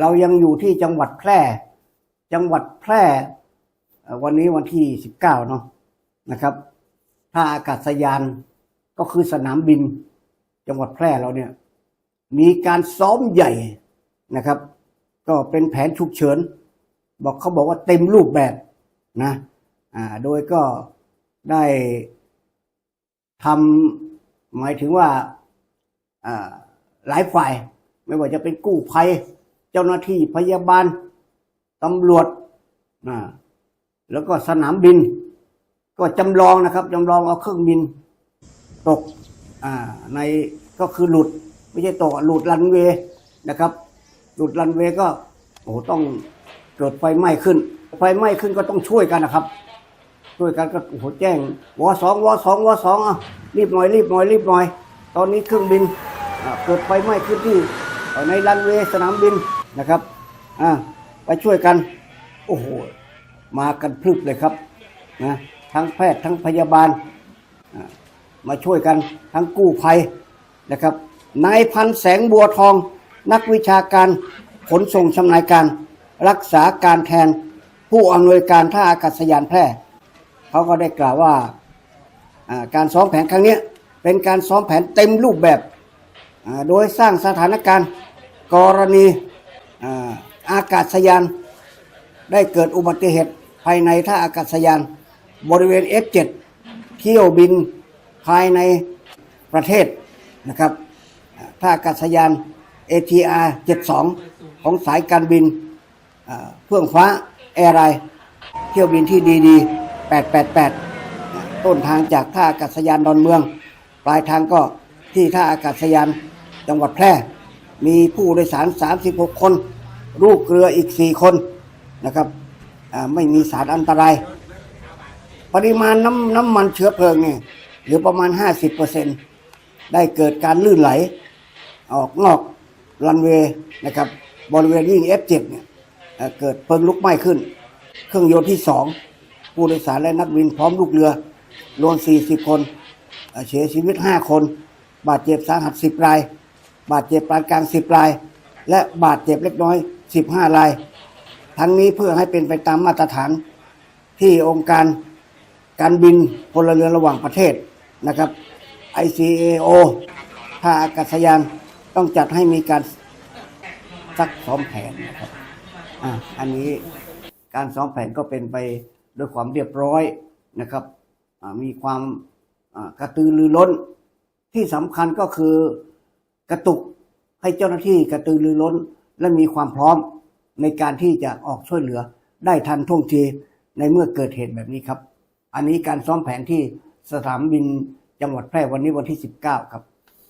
เรายังอยู่ที่จังหวัดแพร่ จังหวัดแพร่ วันนี้วันที่สิบเก้าเนาะนะครับท่าอากาศยานก็คือสนามบิน จังหวัดแพร่เราเนี่ย มีการซ้อมใหญ่นะครับ ก็เป็นแผนฉุกเฉิน บอกเขาบอกว่าเต็มรูปแบบนะอ่าโดยก็ได้ทำหมายถึงว่าอ่าหลายฝ่าย ไม่ว่าจะเป็นกู้ภัย จ้าหน้าที่พยาบาลตำรวจนะแล้วก็สนามบิน ก็จำลองนะครับจำลองเอาเครื่องบินตกอ่าในก็คือหลุด ไม่ใช่ตกหลุดรันเวย์นะครับ หลุดรันเวย์ก็โอ้โหต้องเกิดไฟไหม้ขึ้น ไฟไหม้ขึ้นก็ต้องช่วยกันนะครับ ช่วยกันก็โอ้โหแจ้งวอสองวอสองวอสองอะรีบหน่อยรีบหน่อยรีบหน่อย ตอนนี้เครื่องบินอ่าเกิดไฟไหม้ขึ้นที่ในรันเวย์สนามบิน นะครับอ่าไปช่วยกัน โอ้โห มากันพรึบเลยครับนะทั้งแพทย์ทั้งพยาบาล มาช่วยกันทั้งกู้ภัยนะครับนายพันแสงบัวทอง นักวิชาการขนส่งชำนาญการ รักษาการแทนผู้อำนวยการท่าอากาศยานแพร่ เขาก็ได้กล่าวว่าการซ้อมแผนครั้งนี้เป็นการซ้อมแผนเต็มรูปแบบ โดยสร้างสถานการณ์กรณี อากาศยาน ได้เกิดอุบัติเหตุภายในท่าอากาศยาน บริเวณ F7 เที่ยวบินภายในประเทศนะครับท่าอากาศยาน ATR 72 ของสายการบินเพื่องฟ้าแอร์ไลน์เที่ยวบินที่ดีดี888 ต้นทางจากท่าอากาศยานดอนเมือง ปลายทางก็ที่ท่าอากาศยานจังหวัดแพร่ มีผู้โดยสาร 36 คน ลูกเรืออีก 4 คนนะครับไม่มีสารอันตราย ปริมาณน้ำน้ำมันเชื้อเพลิงเนี่ยเหลือประมาณ 50%ได้เกิดการลื่นไหล ออกนอกรันเวย์นะครับบริเวณยิ่ง F7 เนี่ยเกิดเพลิงลุกไหม้ขึ้น เครื่องยนต์ที่สองผู้โดยสารและนักบินพร้อมลูกเรือรวม40 คน เสียชีวิต 5 คน บาดเจ็บสาหัส 10 ราย บาดเจ็บปานกลาง10ราย และบาดเจ็บเล็กน้อย15ราย ทั้งนี้เพื่อให้เป็นไปตามมาตรฐานที่องค์การการบินพลเรือนระหว่างประเทศนะครับ ICAO ท่าอากาศยานต้องจัดให้มีการซักซ้อมแผนนะครับอะอันนี้การซ้อมแผนก็เป็นไปด้วยความเรียบร้อยนะครับ มีความกระตือรือร้นที่สำคัญก็คือ กระตุกให้เจ้าหน้าที่กระตือรือร้น และมีความพร้อมในการที่จะออกช่วยเหลือได้ทันท่วงทีในเมื่อเกิดเหตุแบบนี้ครับ อันนี้การซ้อมแผนที่สนามบินจังหวัดแพร่วันนี้วันที่ 19 ครับ